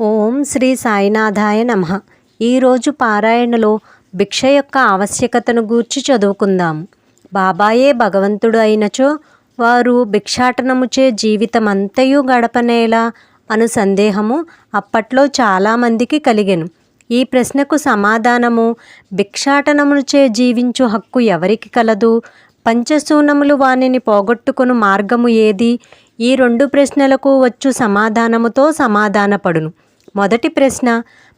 ఓం శ్రీ సాయినాథాయ నమ. ఈరోజు పారాయణలో భిక్ష యొక్క ఆవశ్యకతను గూర్చి చదువుకుందాము. బాబాయే భగవంతుడు అయినచో వారు భిక్షాటనముచే జీవితమంతయు గడపనేలా అను సందేహము అప్పట్లో చాలామందికి కలిగెను. ఈ ప్రశ్నకు సమాధానము భిక్షాటనముచే జీవించు హక్కు ఎవరికి కలదు? పంచశూనములు వానిని పోగొట్టుకుని మార్గము ఏది? ఈ రెండు ప్రశ్నలకు వచ్చు సమాధానముతో సమాధానపడును. మొదటి ప్రశ్న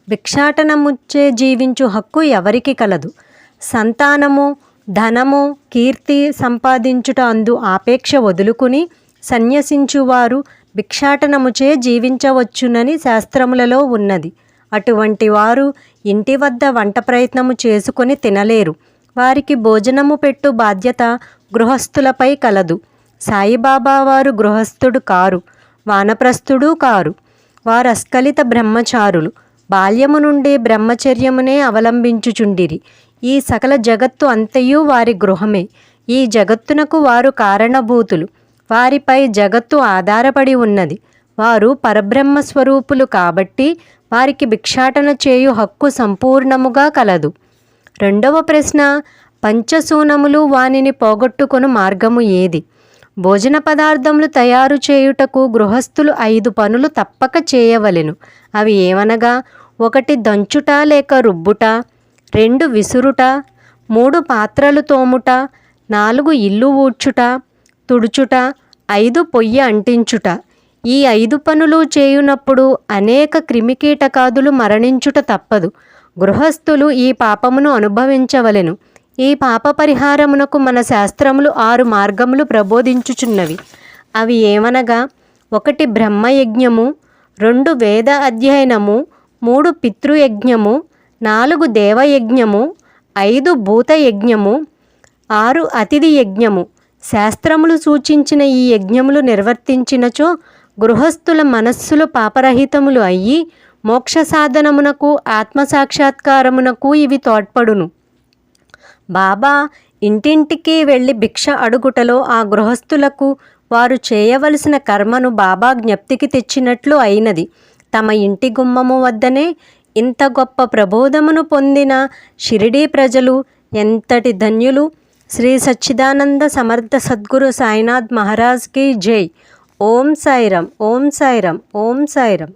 భిక్షాటనముచ్చే జీవించు హక్కు ఎవరికి కలదు? సంతానము ధనము కీర్తి సంపాదించుట అందు ఆపేక్ష వదులుకుని సన్యసించువారు భిక్షాటనముచే జీవించవచ్చునని శాస్త్రములలో ఉన్నది. అటువంటి వారు ఇంటి వద్ద వంట ప్రయత్నము చేసుకొని తినలేరు. వారికి భోజనము పెట్టు బాధ్యత గృహస్థులపై కలదు. సాయిబాబా వారు గృహస్థుడు కారు వానప్రస్థుడు కారు. వారు అస్కలిత బ్రహ్మచారులు. బాల్యము నుండి బ్రహ్మచర్యమునే అవలంబించుచుండిరి. ఈ సకల జగత్తు అంతయు వారి గృహమే. ఈ జగత్తునకు వారు కారణభూతులు. వారిపై జగత్తు ఆధారపడి ఉన్నది. వారు పరబ్రహ్మ స్వరూపులు కాబట్టి వారికి భిక్షాటన చేయు హక్కు సంపూర్ణముగా కలదు. రెండవ ప్రశ్న పంచసూనములు వానిని పోగొట్టుకొను మార్గము ఏది? భోజన పదార్థములు తయారు చేయుటకు గృహస్థులు ఐదు పనులు తప్పక చేయవలెను. అవి ఏమనగా ఒకటి దంచుట లేక రుబ్బుట రెండు విసురుట మూడు పాత్రలు తోముట నాలుగు ఇల్లు ఊడ్చుట తుడుచుట ఐదు పొయ్యి అంటించుట. ఈ ఐదు పనులు చేయునప్పుడు అనేక క్రిమికీటకాదులు మరణించుట తప్పదు. గృహస్థులు ఈ పాపమును అనుభవించవలెను. ఈ పాప పరిహారమునకు మన శాస్త్రములు ఆరు మార్గములు ప్రబోధించుచున్నవి. అవి ఏమనగా ఒకటి బ్రహ్మయజ్ఞము రెండు వేద అధ్యయనము మూడు పితృయజ్ఞము నాలుగు దేవయజ్ఞము ఐదు భూతయజ్ఞము ఆరు అతిథి యజ్ఞము శాస్త్రములు సూచించిన ఈ యజ్ఞములు నిర్వర్తించినచో గృహస్థుల మనస్సులు పాపరహితములు అయ్యి మోక్ష సాధనమునకు ఆత్మసాక్షాత్కారమునకు ఇవి తోడ్పడును. బాబా ఇంటింటికి వెళ్ళి భిక్ష అడుగుటలో ఆ గృహస్థులకు వారు చేయవలసిన కర్మను బాబా జ్ఞప్తికి తెచ్చినట్లు అయినది. తమ ఇంటి గుమ్మము వద్దనే ఇంత గొప్ప ప్రబోధమును పొందిన షిరిడీ ప్రజలు ఎంతటి ధన్యులు! శ్రీ సచ్చిదానంద సమర్థ సద్గురు సాయినాథ్ మహారాజ్కి జై. ఓం సాయిరం ఓం సాయిరం ఓం సాయిరం